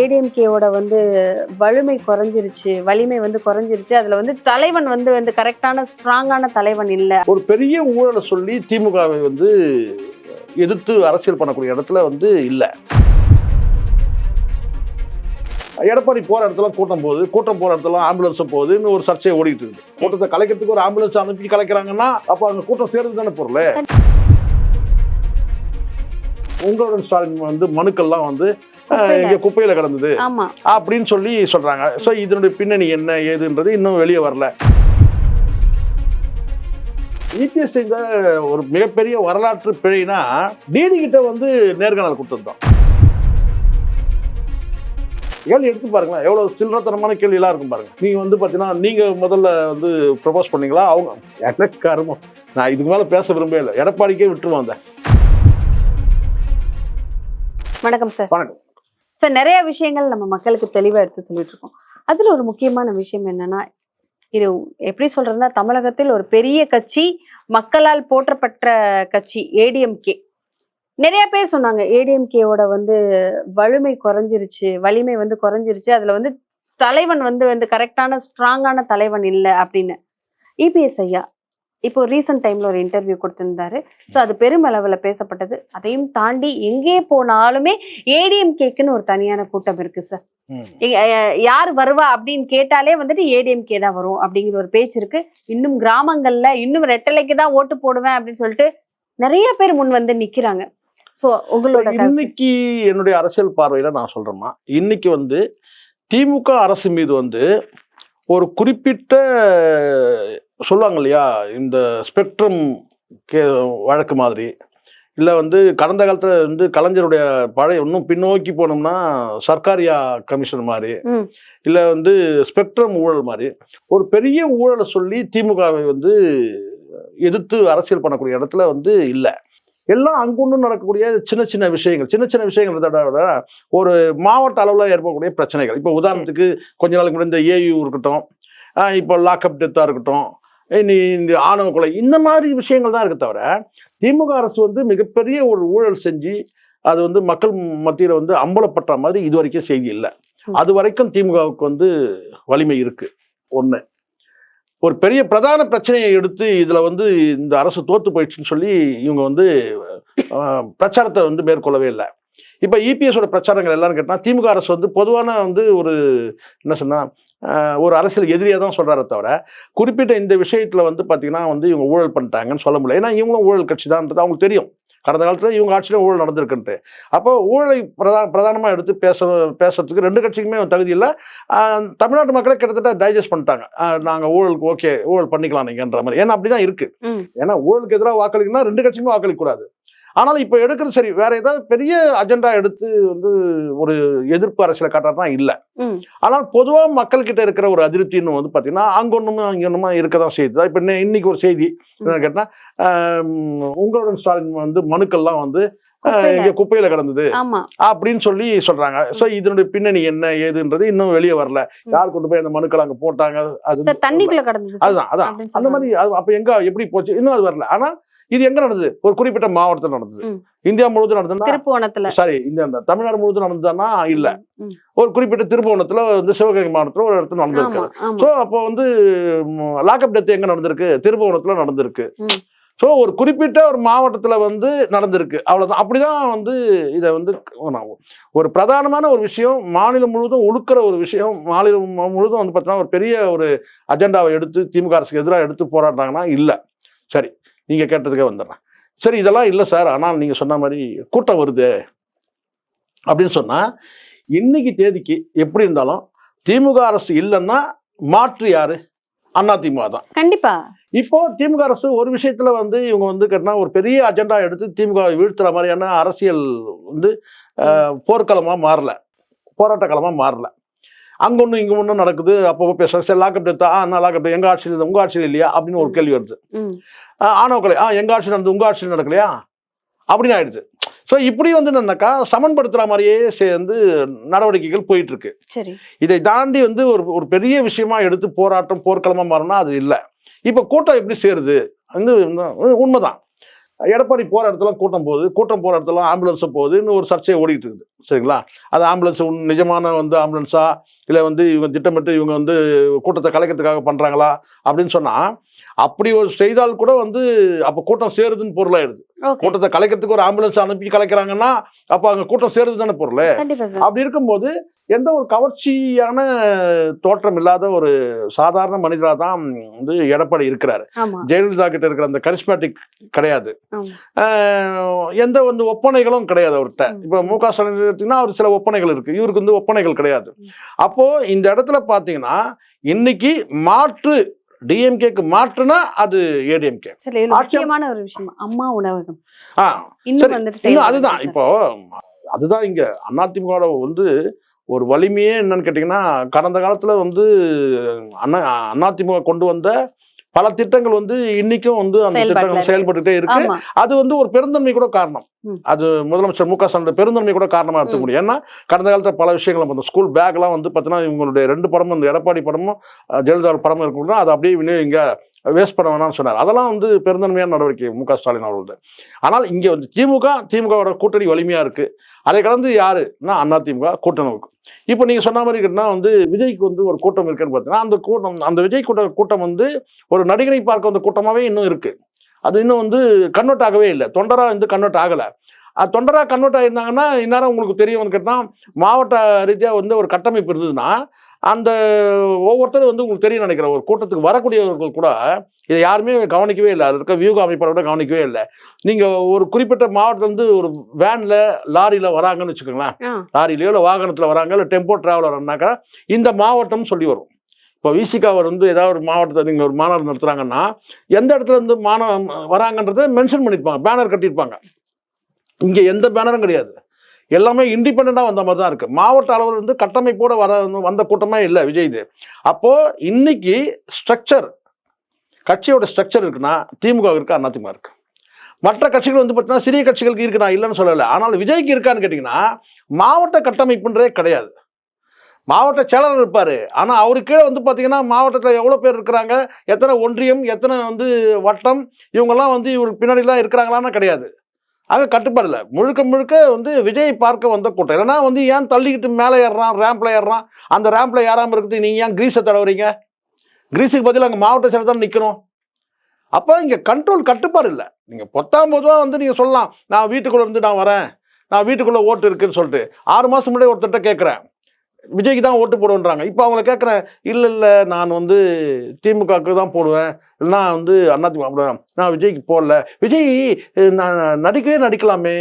ஏடிஎம்கேவோட வந்து வலிமை குறைஞ்சிருச்சு வலிமை வந்து குறைஞ்சிருச்சு. அதுல வந்து தலைவன் வந்து வந்து கரெக்டான ஸ்ட்ராங்கான தலைவன் இல்ல. ஒரு பெரிய ஊழலை சொல்லி திமுகவை வந்து எதிர்த்து அரசியல் பண்ணக்கூடிய இடத்துல வந்து இல்லை. எடப்பாடி போற இடத்துல கூட்டம் போகுது கூட்டம் போற இடத்துல ஆம்புலன்ஸும் போகுதுன்னு ஒரு சர்ச்சை ஓடிட்டு இருக்குது கூட்டத்தை கலைக்கிறதுக்கு ஒரு ஆம்புலன்ஸ் அனுப்பி கலைக்கிறாங்கன்னா அப்போ அங்க கூட்டம் சேர்ந்து தானே பொருள்? உங்களோட ஸ்டாலின் வந்து மனுக்கள்லாம் வந்து அஹ், குப்பையில. இங்க குப்பையில கிடந்தது. அப்படின்னு சொல்லி சொல்றாங்க. ஸோ இதனுடைய பின்னணி என்ன ஏதுன்றது இன்னும் வெளியே வரல. இபிஎஸ் செஞ்ச ஒரு மிகப்பெரிய வரலாற்று பிழைனா டிடி கிட்ட வந்து நேர்காணல் கொடுத்துருந்தோம் கேள்வி எடுத்து பாருங்களேன். எவ்வளவு சில்லறத்தனமான கேள்வி எல்லாம் இருக்கும் பாருங்க. நீங்க வந்து பாத்தீங்கன்னா நீங்க முதல்ல வந்து ப்ரொபோஸ் பண்ணீங்களா? அவங்க எனக்கு கருமம் நான் இதுக்கு மேல பேச விரும்பவே இல்லை. எடப்பாடிக்கே விட்டுருவோம் அந்த வணக்கம் சார் வணக்கம். சார் நிறைய விஷயங்கள் நம்ம மக்களுக்கு தெளிவா எடுத்து சொல்லிட்டு இருக்கோம். அதுல ஒரு முக்கியமான விஷயம் என்னன்னா இது எப்படி சொல்றதுன்னா தமிழகத்தில் ஒரு பெரிய கட்சி மக்களால் போற்றப்பட்ட கட்சி ஏடிஎம்கே நிறைய பேர் சொன்னாங்க ஏடிஎம்கேவோட வந்து வலிமை குறைஞ்சிருச்சு வலிமை வந்து குறைஞ்சிருச்சு அதுல வந்து தலைவன் வந்து வந்து கரெக்டான ஸ்ட்ராங்கான தலைவன் இல்லை அப்படின்னு. இபிஎஸ் ஐயா இப்போ ரீசெண்ட் டைம்ல ஒரு இன்டர்வியூ கொடுத்திருந்தாரு. ஸோ அது பெருமளவில் பேசப்பட்டது. அதையும் தாண்டி எங்கே போனாலுமே ஏடிஎம்கேக்குன்னு ஒரு தனியான கூட்டம் இருக்கு சார் யார் வருவா அப்படின்னு கேட்டாலே வந்துட்டு ஏடிஎம்கே தான் வரும் அப்படிங்கிற ஒரு பேச்சு இருக்கு. இன்னும் கிராமங்கள்ல இன்னும் ரெட்டலைக்கு தான் ஓட்டு போடுவேன் அப்படின்னு சொல்லிட்டு நிறைய பேர் முன் வந்து நிக்கிறாங்க. ஸோ உங்களோட. இன்னைக்கு என்னுடைய அரசியல் பார்வையில நான் சொல்றேம்மா. இன்னைக்கு வந்து திமுக அரசு மீது வந்து ஒரு குறிப்பிட்ட சொல்லுவாங்க இல்லையா இந்த ஸ்பெக்ட்ரம் கே வழக்கு மாதிரி. இல்லை வந்து கடந்த காலத்தில் வந்து கலைஞருடைய பழைய இன்னும் பின்னோக்கி போனோம்னா சர்க்காரியா கமிஷன் மாதிரி. இல்லை வந்து ஸ்பெக்ட்ரம் ஊழல் மாதிரி. ஒரு பெரிய ஊழலை சொல்லி திமுகவை வந்து எதிர்த்து அரசியல் பண்ணக்கூடிய இடத்துல வந்து இல்லை. எல்லாம் அங்குண்டு நடக்கக்கூடிய சின்ன சின்ன விஷயங்கள் சின்ன சின்ன விஷயங்கள் விட ஒரு மாவட்ட அளவில் ஏற்படக்கூடிய பிரச்சனைகள். இப்போ உதாரணத்துக்கு கொஞ்ச நாளுக்கு முன்னாடி இந்த ஏயு இருக்கட்டும் இப்போ லாக்அப் டெத்தாக இருக்கட்டும் இந்த ஆணவ கொலை இந்த மாதிரி விஷயங்கள் தான் இருக்க தவிர திமுக அரசு வந்து மிகப்பெரிய ஒரு ஊழல் செஞ்சு அது வந்து மக்கள் மத்தியில் வந்து அம்பலப்பட்ட மாதிரி இது வரைக்கும் செய்தி இல்லை. அது வரைக்கும் திமுகவுக்கு வந்து வலிமை இருக்கு. ஒன்று ஒரு பெரிய பிரதான பிரச்சனையை எடுத்து இதில் வந்து இந்த அரசு தோத்து போயிடுச்சுன்னு சொல்லி இவங்க வந்து பிரச்சாரத்தை வந்து மேற்கொள்ளவே இல்லை. இப்போ இபிஎஸோட பிரச்சாரங்கள் எல்லாரும் கேட்டால் திமுக அரசு வந்து பொதுவான வந்து ஒரு என்ன சொன்னா ஆஹ், ஒரு அரசியல் எதிரியாக தான் சொல்கிறாரே தவிர குறிப்பிட்ட இந்த விஷயத்தில் வந்து பார்த்தீங்கன்னா வந்து இவங்க ஊழல் பண்ணிட்டாங்கன்னு சொல்ல முடியல. ஏன்னா இவங்களும் ஊழல் கட்சி தான்ன்றது அவங்களுக்கு தெரியும். கடந்த காலத்தில் இவங்க ஆட்சியில் ஊழல் நடந்திருக்குன்ட்டு. அப்போ ஊழலை பிரதான பிரதானமாக எடுத்து பேச பேசுறதுக்கு ரெண்டு கட்சிக்குமே தகுதி இல்லை. தமிழ்நாட்டு மக்களை கிட்டத்தட்ட டைஜஸ்ட் பண்ணிட்டாங்க. நாங்கள் ஊழலுக்கு ஓகே ஊழல் பண்ணிக்கலாம் நீங்கன்ற மாதிரி. ஏன்னா அப்படி தான் இருக்கு. ம். ஏன்னா ஊழலுக்கு எதிராக வாக்களிக்கணும்னா ரெண்டு கட்சியுமே வாக்களிக்க கூடாது. ஆனால் இப்போ எடுக்கிறது சரி வேற ஏதாவது பெரிய அஜெண்டா எடுத்து வந்து ஒரு எதிர்ப்பு அரசியலை காட்டுறது தான் இல்லை. ஆனால் பொதுவாக மக்கள்கிட்ட இருக்கிற ஒரு அதிருப்தின்னு வந்து பார்த்தீங்கன்னா அங்க ஒன்றுமே அங்கே ஒன்றுமா இருக்க தான் செய்யுது இப்போ இன்னைக்கு ஒரு செய்தி என்னன்னு கேட்டால் உங்களுடன் ஸ்டாலின் வந்து மனுக்கள்லாம் வந்து. இங்க குப்பையில கிடந்தது அப்படின்னு சொல்லி சொல்றாங்க ஸோ இதனுடைய பின்னணி என்ன ஏதுன்றது இன்னும் வெளியே வரல. யார் கொண்டு போய் அந்த மனுக்கள் அங்க போட்டாங்க அது. அதுதான் அதான் அந்த. மாதிரி அப்ப எங்க எப்படி போச்சு இன்னும் அது வரல ஆனா இது எங்க நடந்தது? ஒரு குறிப்பிட்ட மாவட்டத்தில் நடந்தது. இந்தியா முழுவதும் நடந்ததுன்னா சாரி இந்த அந்த தமிழ்நாடு முழுவதும் நடந்ததுன்னா இல்ல. ஒரு குறிப்பிட்ட திருப்புவனத்துல வந்து சிவகங்கை மாவட்டத்துல ஒரு இடத்துல நடந்திருக்கு. ஸோ அப்போ வந்து லாக்அப் டெத் எங்க நடந்திருக்கு? திருப்புவனத்துல நடந்திருக்கு. ஸோ ஒரு குறிப்பிட்ட ஒரு மாவட்டத்துல வந்து நடந்திருக்கு. அவ்வளவுதான். அப்படிதான் வந்து இதை வந்து ஒரு பிரதானமான ஒரு விஷயம் மாநிலம் முழுவதும் உழுக்கிற ஒரு விஷயம் மாநிலம் முழுவதும் வந்து பார்த்தீங்கன்னா ஒரு பெரிய ஒரு அஜெண்டாவை எடுத்து திமுக அரசுக்கு எதிராக எடுத்து போராடுறாங்கன்னா இல்லை. சரி. நீங்க கேட்டதுக்கே வந்துடுறேன். சரி இதெல்லாம் இல்லை சார். ஆனால் நீங்க சொன்ன மாதிரி கூட்டம் வருது அப்படின்னு சொன்னா இன்னைக்கு தேதிக்கு எப்படி இருந்தாலும் திமுக அரசு இல்லைன்னா மாற்று யாரு? அண்ணா திமுக தான். கண்டிப்பா. இப்போ திமுக அரசு ஒரு விஷயத்துல வந்து இவங்க வந்து கேட்டா ஒரு பெரிய அஜெண்டா எடுத்து திமுக வீழ்த்துற மாதிரியான அரசியல் வந்து அஹ், போர்க்களமா மாறல. போராட்ட களமா மாறல. அங்க ஒண்ணு இங்க ஒண்ணு நடக்குது. அப்பப்போ பேசுறாங்க. சரி லாக்அப் எடுத்தா ஆ நான் லாக்அப் எங்க ஆட்சியில் உங்க ஆட்சியில் இல்லையா? அப்படின்னு ஒரு கேள்வி வருது. ம். ஆஹ் ஆணவ கொலை ஆ எங்க ஆட்சியில் நடந்து உங்க ஆட்சியில் நடக்கலையா? அப்படின்னு ஆயிடுது. ஸோ இப்படி வந்து என்னன்னாக்கா சமன்படுத்துற மாதிரியே சேர்ந்து நடவடிக்கைகள் போயிட்டு இருக்கு சரி. இதை தாண்டி வந்து ஒரு ஒரு பெரிய விஷயமா எடுத்து போராட்டம் போர்க்களமா மாறினா அது இல்லை. இப்போ கூட்டம் எப்படி சேருது? வந்து உண்மைதான். எடப்பாடி போற இடத்துல கூட்டம் போகுது. கூட்டம் போற இடத்துல ஆம்புலன்ஸ் போகுதுன்னு ஒரு சர்ச்சை ஓடிட்டு இருக்குது. சரிங்களா? அது ஆம்புலன்ஸ் நிஜமான வந்து ஆம்புலன்ஸா இல்லை வந்து இவங்க திட்டமிட்டு இவங்க வந்து கூட்டத்தை கலைக்கிறதுக்காக பண்றாங்களா அப்படின்னு சொன்னா அப்படி ஒரு செய்தால் கூட வந்து அப்போ கூட்டம் சேருதுன்னு பொருளாயிடுது. கூட்டத்தை கலைக்கிறதுக்கு ஒரு ஆம்புலன்ஸ் அனுப்பி கலைக்கிறாங்கன்னா அப்போ அங்கே கூட்டம் சேருது தானே பொருள் அப்படி இருக்கும்போது எந்த ஒரு கவர்ச்சியான தோற்றம் இல்லாத ஒரு சாதாரண மனிதராக தான் வந்து எடப்பாடி இருக்கிறாரு. ஜெயலலிதா கிட்ட இருக்கிற அந்த கரிஸ்மேட்டிக் கிடையாது. எந்த வந்து ஒப்பனைகளும் கிடையாது அவர்கிட்ட. இப்போ மு க ஸ்டாலின் அவர் சில ஒப்பனைகள் இருக்கு. இவருக்கு வந்து ஒப்பனைகள் கிடையாது. அப்போ இந்த இடத்துல பார்த்தீங்கன்னா இன்னைக்கு மாற்று டிஎம்கேக்கு மாற்றுனா அது ஏடிஎம்கே முக்கியமான ஒரு விஷயம். அம்மா உணவகம். ஆ இன்னும் அதுதான். இப்போ அதுதான் இங்க அதிமுக வந்து ஒரு வலிமையே என்னன்னு கேட்டிங்கன்னா கடந்த காலத்துல வந்து அண்ணா அதிமுக கொண்டு வந்த பல திட்டங்கள் வந்து இன்னைக்கும் வந்து அந்த திட்டங்கள். செயல்பட்டுட்டே இருக்கு அது வந்து ஒரு பெருந்தன்மை கூட காரணம். அது முதலமைச்சர் மு க ஸ்டாலின் பெருந்தன்மை கூட காரணமா எடுத்துக்க. முடியும் ஏன்னா கடந்த காலத்துல பல விஷயங்கள் நம்ம ஸ்கூல் பேக்லாம் வந்து பார்த்தீங்கன்னா இவங்களுடைய ரெண்டு படமும் இந்த எடப்பாடி படமும் ஜெயலலிதா படமும் இருக்கணும் அதை அப்படியே விநியோகிங்க வேஸ்ட் பண்ண வேணாம்னு சொன்னார். அதெல்லாம் வந்து பெருந்தன்மையான நடவடிக்கை மு க ஸ்டாலின் அவர்களது. ஆனால் இங்கே வந்து திமுக திமுகவோட கூட்டணி வலிமையாக இருக்குது அதை கடந்து யாருன்னா அண்ணா திமுக கூட்டணி இப்போ நீங்கள் சொன்ன மாதிரி கேட்டா வந்து விஜய்க்கு வந்து ஒரு கூட்டம் இருக்குன்னு பார்த்தீங்கன்னா அந்த கூட்டம் அந்த விஜய் கூட்ட கூட்டம் வந்து ஒரு நடிகரை பார்க்க வந்த கூட்டமாகவே இன்னும் இருக்குது அது இன்னும் வந்து கன்வெர்ட் ஆகவே இல்லை. தொண்டராக வந்து கன்வெர்ட் ஆகலை. அது தொண்டராக கன்வெர்ட் ஆகியிருந்தாங்கன்னா இந்நேரம் உங்களுக்கு தெரியும் கேட்டால் மாவட்ட ரீதியாக வந்து ஒரு கட்டமைப்பு இருந்ததுன்னா அந்த ஒவ்வொருத்தரும் வந்து உங்களுக்கு தெரியும் நினைக்கிறேன். ஒரு கூட்டத்துக்கு வரக்கூடியவர்கள் கூட இதை யாருமே கவனிக்கவே இல்லை. அதில் இருக்க வியூக அமைப்பாளரோட கவனிக்கவே இல்லை. நீங்கள் ஒரு குறிப்பிட்ட மாவட்டத்துலேருந்து ஒரு வேனில் லாரியில் வராங்கன்னு வச்சுக்கோங்களேன். ஆ, லாரிலையோ இல்லை வாகனத்தில் வராங்க இல்லை டெம்போ ட்ராவலர்னாக்கா இந்த மாவட்டம்னு சொல்லி வரும். இப்போ விசிகாவர் வந்து ஏதாவது ஒரு மாவட்டத்தை நீங்கள் ஒரு மாநாடு நடத்துகிறாங்கன்னா எந்த இடத்துல இருந்து மாணவ வராங்கன்றதை மென்ஷன் பண்ணியிருப்பாங்க பேனர் கட்டியிருப்பாங்க. இங்கே எந்த பேனரும் கிடையாது. எல்லாமே இண்டிபெண்ட்டாக வந்த மாதிரி தான் இருக்குது மாவட்ட அளவில் இருந்து கட்டமைப்போடு வர வந்த கூட்டமே இல்லை விஜய் இது. அப்போது இன்னைக்கு ஸ்ட்ரக்சர் கட்சியோட ஸ்ட்ரக்சர் இருக்குன்னா திமுக இருக்கா அதிமுக இருக்குது மற்ற கட்சிகள் வந்து பார்த்தீங்கன்னா சிறிய கட்சிகளுக்கு இருக்கு நான் இல்லைன்னு சொல்லலை. ஆனால் விஜய்க்கு இருக்கான்னு கேட்டிங்கன்னா மாவட்ட கட்டமைப்புன்றதே கிடையாது. மாவட்ட செயலர் இருப்பார். ஆனால் அவருக்கே வந்து பார்த்தீங்கன்னா மாவட்டத்தில் எவ்வளோ பேர் இருக்கிறாங்க எத்தனை ஒன்றியம் எத்தனை வந்து வட்டம் இவங்கெல்லாம் வந்து இவருக்கு பின்னாடிலாம் இருக்கிறாங்களான்னு கிடையாது. ஆக கட்டுப்பாடு இல்லை. முழுக்க முழுக்க வந்து விஜய் பார்க்க வந்த கூட்டம். இல்லைன்னா வந்து ஏன் தள்ளிக்கிட்டு மேலே ஏறுறான் ரேம்பில் ஏறுறான்? அந்த ரேம்பில் ஏறாமல் இருக்கிறது நீங்கள் ஏன் கிரீஸை தடவுறீங்க? கிரீஸுக்கு பதில் அங்கே மாவட்ட செயலர் தான் நிற்கணும் அப்போ இங்கே கண்ட்ரோல் கட்டுப்பாடு இல்லை. நீங்கள் பொத்தாம் பொதுவாக வந்து நீங்கள் சொல்லலாம் நான் வீட்டுக்குள்ளே இருந்து நான் வரேன் நான் வீட்டுக்குள்ளே ஓட்டு இருக்குன்னு சொல்லிட்டு. ஆறு மாதம் முன்னாடி ஒருத்தர்கிட்ட கேட்குறேன். விஜய்க்கு தான் ஓட்டு போடுவேன்றாங்க இப்போ அவங்கள கேட்குறேன் இல்லை இல்லை நான் வந்து திமுகவுக்கு தான் போடுவேன். இல்லைனா வந்து அதிமுக போடுவேன் நான் விஜய்க்கு போடல. விஜய் நான் நடிக்கவே நடிக்கலாமே.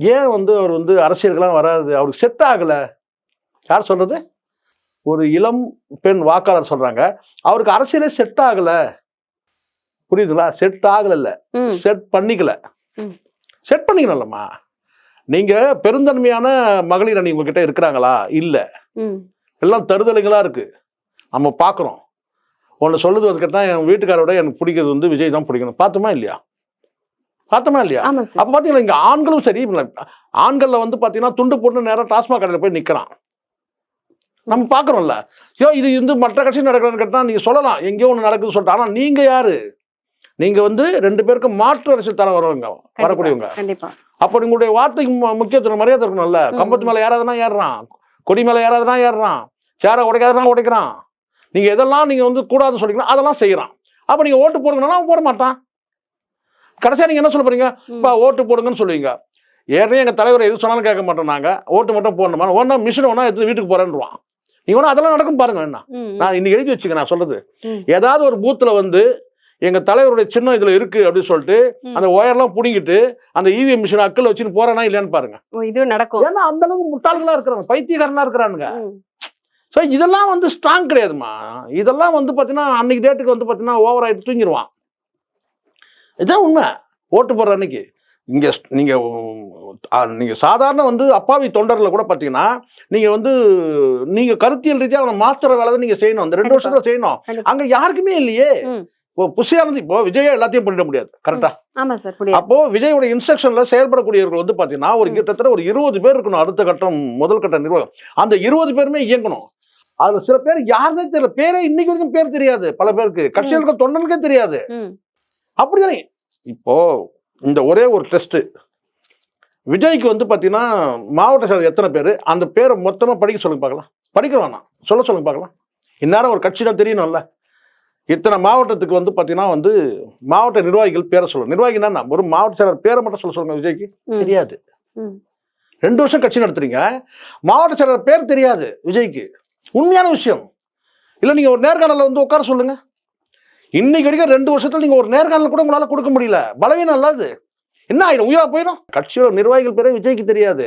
ஏன் வந்து அவர் வந்து அரசியலுக்கெல்லாம் வராது? அவருக்கு செட் ஆகலை. யார் சொல்கிறது ஒரு இளம் பெண் வாக்காளர் சொல்கிறாங்க அவருக்கு அரசியலே செட் ஆகலை. புரியுதுங்களா? செட் ஆகலைல்ல ம், செட் பண்ணிக்கல. செட் பண்ணிக்கணும்லம்மா. நீங்க பெருந்தன்மையான மகளிர் அணி உங்ககிட்ட இருக்கிறாங்களா? இல்ல. எல்லாம் தருதலைகளா இருக்கு. நம்ம பார்க்குறோம் ஒன்று சொல்லுது வந்து கேட்டால் என் வீட்டுக்காரோட எனக்கு பிடிக்கிறது வந்து விஜய் தான் பிடிக்கணும். பார்த்தோமா இல்லையா? பார்த்தோமா இல்லையா? அப்போ பார்த்தீங்கன்னா இங்கே ஆண்களும் சரி ஆண்களில் வந்து பார்த்தீங்கன்னா துண்டு போட்டு நேராக டாஸ்மாக் கடையில் போய் நிற்கிறான் நம்ம பார்க்குறோம்ல ஐயோ இது வந்து மற்ற கட்சி நடக்கிறன்னு கேட்டால் நீங்கள் சொல்லலாம். எங்கேயோ ஒன்று நடக்குதுன்னு சொல்லிட்டு. ஆனால் நீங்கள் யாரு? நீங்கள் வந்து ரெண்டு பேருக்கும் மாற்று அரசியல் தர வரவங்க வரக்கூடியவங்க. கண்டிப்பா. அப்போ உங்களுடைய வார்த்தைக்கு முக்கியத்துவம் மரியாதை இருக்கணும்ல. கம்பத்து மேலே ஏறாதுன்னா ஏறுறான். கொடி மேலே ஏறாதுன்னா ஏறுறான். சேரை உடைக்காதுன்னா உடைக்கிறான். நீங்கள் எதெல்லாம் நீங்கள் வந்து கூடாதுன்னு சொல்லிக்கலாம் அதெல்லாம் செய்கிறான் அப்போ நீங்கள் ஓட்டு போடுங்கன்னா போட மாட்டான். கடைசியாக நீங்கள் என்ன சொல்ல போறீங்க? ம். இப்போ ஓட்டு போடுங்கன்னு சொல்லுவீங்க. ஏற்கனவே எங்கள் தலைவர் எது சொன்னாலும் கேட்க மாட்டோம் நாங்கள் ஓட்டு மட்டும் போடணுமா? ஒன்றா மிஷின் ஒன்றா எடுத்து வீட்டுக்கு போகிறேன்றான் நீங்கள் வேணா அதெல்லாம் நடக்கும் பாருங்க என்ன. நான் இன்னைக்கு எழுதி வச்சுக்க நான் சொல்றது. ம். ஏதாவது ஒரு பூத்தில் வந்து எங்கள் தலைவருடைய சின்னம் இதில் இருக்கு அப்படின்னு சொல்லிட்டு. அந்த ஒயர்லாம் பிடிங்கிட்டு அந்த இவிஎம் மிஷின் அக்கல் வச்சுன்னு போறானா இல்லையான்னு பாருங்க. இதுவும் நடக்கும். ஏன்னா அந்த அளவுக்கு முட்டாள்களா இருக்கிறாங்க. பைத்தியக்காரனா இருக்கிறானுங்க. ஸோ இதெல்லாம் வந்து ஸ்ட்ராங் கிடையாதுமா. இதெல்லாம் வந்து பார்த்தீங்கன்னா அன்னைக்கு டேட்டுக்கு வந்து பார்த்தீங்கன்னா ஓவர் ஆகிட்டு தூங்கிடுவான் இதுதான் உண்மை. ஓட்டு போடுற அன்னைக்கு. இங்கே நீங்கள் நீங்கள் சாதாரண வந்து அப்பாவி தொண்டரில் கூட பார்த்தீங்கன்னா நீங்கள் வந்து நீங்கள் கருத்தியல் ரீதியாக அவனை மாஸ்டர் வேலை தான் நீங்கள் செய்யணும். அந்த ரெண்டு கண்டிப்பா. வருஷத்துல செய்யணும். அங்கே யாருக்குமே இல்லையே. புஷியானது இப்போ விஜயா எல்லாத்தையும் பண்ணிட முடியாது கரெக்டா ஆமா சார் அப்போ விஜயோட இன்ஸ்ட்ரக்ஷன்ல செயல்படக்கூடியவர்கள் வந்து பாத்தீங்கன்னா ஒரு. கிட்டத்தட்ட ஒரு இருபது பேர் இருக்கணும் அடுத்த கட்டம் முதல் கட்ட நிர்வாகம். அந்த இருபது பேருமே இயங்கணும். அதுல சில பேர் யாருன்னே தெரியல. பேரே இன்னைக்கு வரைக்கும் பேர் தெரியாது பல பேருக்கு. கட்சியில் இருக்க தொண்டனுக்கே தெரியாது. அப்படிதானே? இப்போ இந்த ஒரே ஒரு டெஸ்ட்டு விஜய்க்கு வந்து பார்த்தீங்கன்னா மாவட்ட செயலர் எத்தனை பேர்? அந்த பேரை மொத்தமாக படிக்க சொல்லுங்க பார்க்கலாம். படிக்க வேணாம். சொல்ல சொல்லுங்க பார்க்கலாம். இந்நேரம் ஒரு கட்சி தான் தெரியணும்ல. இத்தனை மாவட்டத்துக்கு வந்து பார்த்தீங்கன்னா வந்து மாவட்ட நிர்வாகிகள் பேரை சொல்லணும். நிர்வாகினா என்ன? ஒரு மாவட்ட செயலர் பேரை மட்டும் சொல்ல சொல்லுங்க விஜய்க்கு. தெரியாது. ரெண்டு வருஷம் கட்சி நடத்துறீங்க. மாவட்ட செயலர் பேர் தெரியாது விஜய்க்கு. உண்மையான விஷயம். இல்லை நீங்கள் ஒரு நேர்காணலில் வந்து உட்கார சொல்லுங்க. இன்னைக்கு வரைக்கும் ரெண்டு வருஷத்துல நீங்கள் ஒரு நேர்காணல் கூட உங்களால் கொடுக்க முடியல. பலவீனம் இல்லாது என்ன ஆயிடும் உயிரா போயிடும் கட்சியோட நிர்வாகிகள் பேரே விஜய்க்கு தெரியாது.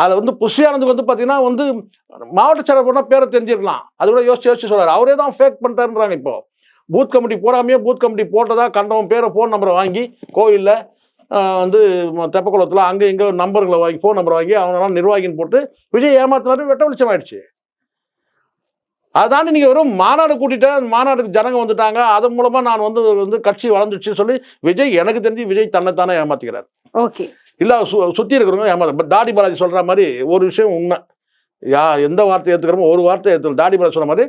அதில் வந்து புஷியானந்துக்கு வந்து பார்த்தீங்கன்னா வந்து மாவட்ட செயலர் போனால் பேரை தெரிஞ்சிருக்கலாம். அது கூட யோசிச்சு யோசிச்சு சொல்கிறார் அவரே தான் ஃபேக் பண்ணிட்டாருன்றாங்க இப்போ. பூத் கமிட்டி போடாமையே பூத் கமிட்டி போட்டதா கண்டவன் பேரை ஃபோன் நம்பரை வாங்கி கோயிலில் வந்து தெப்பக்குளத்தில் அங்கே இங்கே நம்பர்களை வாங்கி ஃபோன் நம்பர் வாங்கி அவனெல்லாம் நிர்வாகின்னு போட்டு விஜய் ஏமாத்தினாரு வெட்ட வெளிச்சம் ஆயிடுச்சு. அதாண்டி நீங்கள் வெறும் மாநாடு கூட்டிட்டேன் மாநாடுக்கு ஜனங்க வந்துட்டாங்க. அதன் மூலமாக நான் வந்து வந்து கட்சி வளர்ந்துச்சு சொல்லி விஜய் எனக்கு தெரிஞ்சு விஜய் தன்னைத்தானே ஏமாத்திக்கிறார். ஓகே. இல்ல சு சுற்றி இருக்கிறவங்க ஏமாத்த பட் தாடி பாலாஜி சொல்ற மாதிரி ஒரு விஷயம் உண்மை. யா எந்த வார்த்தை ஏற்றுக்கிறோமோ ஒரு வார்த்தை ஏற்று தாடி பாலாஜி சொன்ன மாதிரி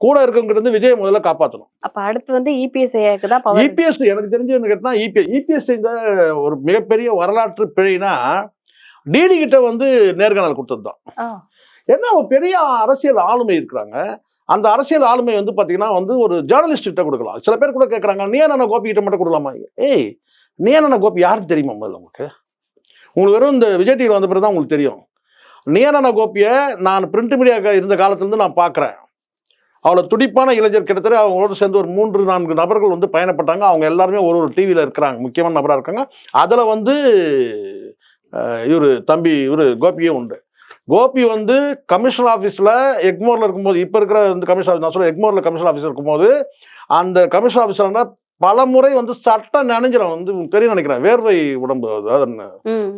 கூட இருக்கவங்க இருந்து விஜய் முதல்ல காப்பாற்றணும் அப்ப அடுத்து வந்து இபிஎஸ் ஐயாக்கு தான் இபிஎஸ் எனக்கு தெரிஞ்சு என்ன கேட்டால் இபிஎஸ் இபிஎஸ் இந்த ஒரு மிகப்பெரிய வரலாற்று பிழைனா டிடி கிட்ட வந்து நேர்காணல் கொடுத்தது தான் ஏன்னா ஒரு பெரிய அரசியல் ஆளுமை இருக்கிறாங்க. அந்த அரசியல் ஆளுமை வந்து பார்த்தீங்கன்னா வந்து ஒரு ஜேர்னலிஸ்ட் கிட்ட கொடுக்கலாம். சில பேர் கூட கேட்குறாங்க நீயான கோபி கிட்ட மட்டும் கொடுக்கலாமா? ஏய் நீயான கோபி யாருக்கு தெரியுமா முதல்ல உங்களுக்கு? உங்களுக்கு வெறும் இந்த விஜய் டிவியில் வந்த பிறகு தான் உங்களுக்கு தெரியும். நீயான கோபியை? நான் பிரிண்ட் மீடியா இருந்த காலத்துலேருந்து நான் பார்க்குறேன் அவ்வளோ துடிப்பான இளைஞர் கிட்டத்தட்ட அவங்களோட சேர்ந்து ஒரு மூன்று நான்கு நபர்கள் வந்து பயணப்பட்டாங்க. அவங்க எல்லாருமே ஒரு ஒரு டிவியில் இருக்கிறாங்க. முக்கியமான நபராக இருக்காங்க. அதில் வந்து இவர் தம்பி இவர் கோபியும் உண்டு. கோபி வந்து கமிஷனர் ஆஃபீஸில் எக்மோரில் இருக்கும்போது இப்போ இருக்கிற வந்து கமிஷனர் ஆஃபீஸ் நான் சொல்ல எக்மோரில் கமிஷனர் ஆஃபீஸ் இருக்கும்போது அந்த கமிஷனர் ஆஃபீஸர்னால் பல முறை வந்து சட்டம் நனைஞ்சிடும் வந்து தெரியும் நினைக்கிறேன். வேர்வை உடம்பு அதாவது.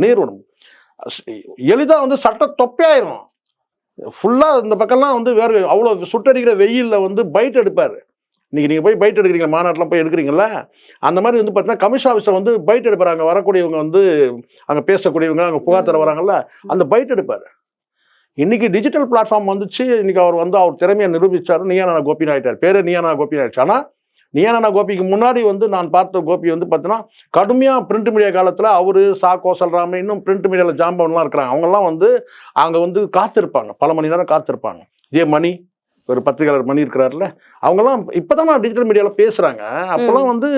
நீர் உடம்பு. எளிதாக வந்து சட்டம் தொப்பையாயிரும். ஃபுல்லாக இந்த பக்கம்லாம் வந்து வேறு அவ்வளோ சுட்டடிக்கிற வெயிலில் வந்து பைட் எடுப்பார். இன்னைக்கு நீங்கள் போய் பைட் எடுக்கிறீங்க மாநாட்டில் போய் எடுக்கிறீங்களா அந்த மாதிரி வந்து பார்த்தீங்கன்னா கமிஷன் ஆஃபீஸர் வந்து பைட் எடுப்பார். அங்கே வரக்கூடியவங்க வந்து அங்கே பேசக்கூடியவங்க அங்கே புகார் தர வராங்கல்ல அந்த பைட் எடுப்பார். இன்னைக்கு டிஜிட்டல் பிளாட்ஃபார்ம் வந்துச்சு. இன்னைக்கு அவர் வந்து அவர் திறமையை நிரூபிச்சாரு. நியானா கோபி ஆயிட்டார். பேரு நியானா கோபி ஆயிடுச்சு. ஆனால் நியானா கோபிக்கு முன்னாடி வந்து நான் பார்த்த கோபி வந்து பார்த்தீங்கன்னா கடுமையாக பிரிண்ட் மீடியா காலத்தில் அவர் சா கோசல்ராம இன்னும் பிரிண்ட் மீடியாவில் ஜாம்பவன்லாம் இருக்கிறாங்க. அவங்கெல்லாம் வந்து அங்கே வந்து காத்திருப்பாங்க. பல மணி நேரம் காத்திருப்பாங்க. இதே மணி ஒரு பத்திரிகையாளர் மணி இருக்கிறாருல அவங்கெல்லாம் இப்போ தான் டிஜிட்டல் மீடியாவில் பேசுகிறாங்க அப்போல்லாம் வந்து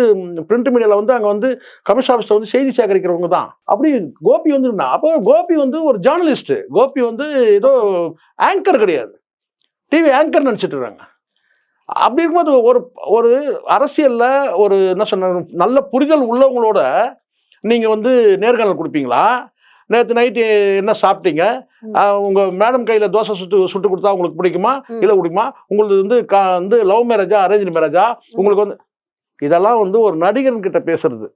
பிரிண்ட் மீடியாவில் வந்து அங்கே வந்து கமிஷன் ஆஃபீஸில் வந்து செய்தி சேகரிக்கிறவங்க தான். அப்படி கோபி வந்து. அப்போ கோபி வந்து ஒரு ஜேர்னலிஸ்ட் கோபி வந்து ஏதோ ஆங்கர் கிடையாது. டிவி ஆங்கர் நினச்சிட்டு இருக்காங்க. அப்படி இருக்கும்போது ஒரு ஒரு அரசியலில் ஒரு என்ன சொன்ன நல்ல புரிதல் உள்ளவங்களோட நீங்கள் வந்து நேர்காணல் கொடுப்பீங்களா? நேற்று நைட்டு என்ன சாப்பிட்டீங்க? ம். ஆஹ் உங்க மேடம் கையில் தோசை சுட்டு சுட்டு கொடுத்தா உங்களுக்கு பிடிக்குமா. இல்லை பிடிக்குமா? உங்களுக்கு வந்து கா வந்து லவ் மேரேஜா அரேஞ்ச் மேரேஜா உங்களுக்கு வந்து இதெல்லாம் வந்து ஒரு நடிகர்கிட்ட பேசுறது.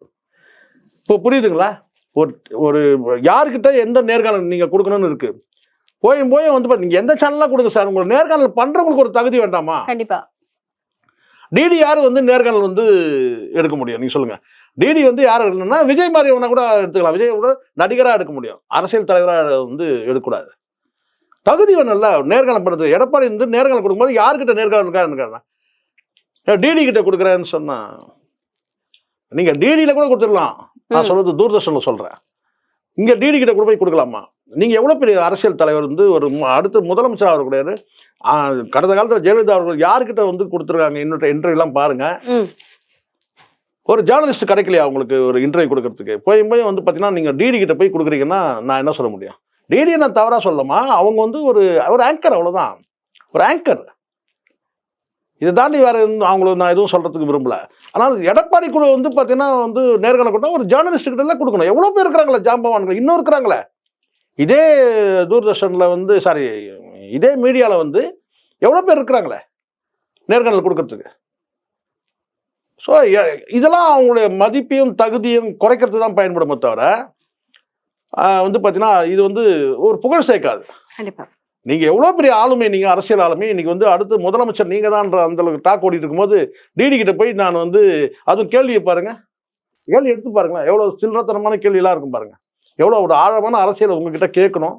இப்போ புரியுதுங்களா? ஒரு ஒரு யார்கிட்ட எந்த நேர்காணல் நீங்கள் கொடுக்கணும்னு இருக்கு? போயும் போய் வந்து பாத்து- நீங்க எந்த சேனலாக கொடுங்க சார் உங்களுக்கு நேர்காணல் பண்றவங்களுக்கு ஒரு தகுதி வேண்டாமா? கண்டிப்பா. டிடி யார் வந்து நேர்காணல் வந்து எடுக்க முடியும். நீங்க சொல்லுங்க. டிடி வந்து யார் எடுக்கணும்னா விஜய் மாதிரி கூட எடுத்துக்கலாம். விஜய் கூட நடிகராக எடுக்க முடியும். அரசியல் தலைவராக வந்து எடுக்கக்கூடாது. தகுதி வேணும்ல நேர்காணல் பண்ணுறது எடப்பாடி வந்து நேர்காணல் கொடுக்கும்போது யார்கிட்ட நேர்காணல் இருக்காருன்னு டிடி கிட்ட? கொடுக்குறேன்னு சொன்னா நீங்க டிடியில் கூட கொடுத்துடலாம். நான் ம். சொல்றது தூர்தர்ஷனில் சொல்றேன். இங்க டிடி கிட்ட கூட போய் கொடுக்கலாமா? நீங்க எவ்வளவு பெரிய அரசியல் தலைவர் வந்து ஒரு அடுத்த முதலமைச்சர் அவர் கிடையாது ஆ, கடந்த காலத்துல ஜெயலலிதா அவர்கள் யார்கிட்ட வந்து கொடுத்துருக்காங்க? இன்னொரு இன்டர்வியூலாம் பாருங்க. ம். ஒரு ஜேர்னலிஸ்ட் கிடைக்கலையா உங்களுக்கு ஒரு இன்டர்வியூ கொடுக்கறதுக்கு? போய் போய் வந்து பார்த்தீங்கன்னா நீங்கள் டிடி கிட்ட போய் கொடுக்குறீங்கன்னா நான் என்ன சொல்ல முடியும்? டிடியை நான் தவறாக சொல்லமா? அவங்க வந்து ஒரு ஒரு ஆங்கர் அவ்வளோதான் ஒரு ஆங்கர் இதை தாண்டி வேற அவங்கள நான் எதுவும் சொல்றதுக்கு விரும்பல. ஆனால் எடப்பாடி குழு வந்து பார்த்தீங்கன்னா வந்து நேர்காணல் கொடுத்தா ஒரு ஜேர்னலிஸ்ட் கிட்ட கொடுக்கணும். எவ்வளோ பேர் இருக்கிறாங்களே ஜாம்பவான்கள்? இன்னும் இருக்கிறாங்களே? இதே தூர்தர்ஷனில் வந்து சாரி இதே மீடியாவில் வந்து எவ்வளோ பேர் இருக்கிறாங்களே நேர்காணல் கொடுக்கறதுக்கு? ஸோ இதெல்லாம் அவங்களுடைய மதிப்பையும் தகுதியும் குறைக்கிறது தான் பயன்படுமே தவிர வந்து பார்த்தீங்கன்னா இது வந்து ஒரு புகழ் சேர்க்காது. நீங்க எவ்வளோ பெரிய ஆளுமை நீங்க அரசியல் ஆளுமை இன்னைக்கு வந்து அடுத்து முதலமைச்சர் நீங்க தான்ற அந்த அளவுக்கு டாக் ஓடிட்டு இருக்கும்போது டிடி கிட்ட போய் நான் வந்து அதுவும் கேள்வியை பாருங்க. கேள்வி எடுத்து பாருங்களேன். எவ்வளோ சில்லறத்தனமான கேள்வியெல்லாம் இருக்கும் பாருங்க. எவ்வளோ ஒரு ஆழமான அரசியலை உங்ககிட்ட கேட்கணும்?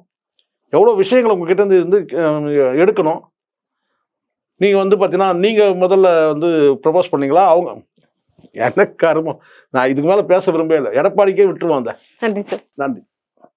எவ்வளோ விஷயங்களை உங்ககிட்ட இருந்து எடுக்கணும்? நீங்க வந்து பார்த்தீங்கன்னா நீங்க முதல்ல வந்து ப்ரப்போஸ் பண்ணீங்களா? அவங்க எனக்கு அருமம் நான் இதுக்கு மேல பேச விரும்பவே இல்லை. எடப்பாடிக்கே விட்டுருவோம் அந்த. நன்றி சார் நன்றி.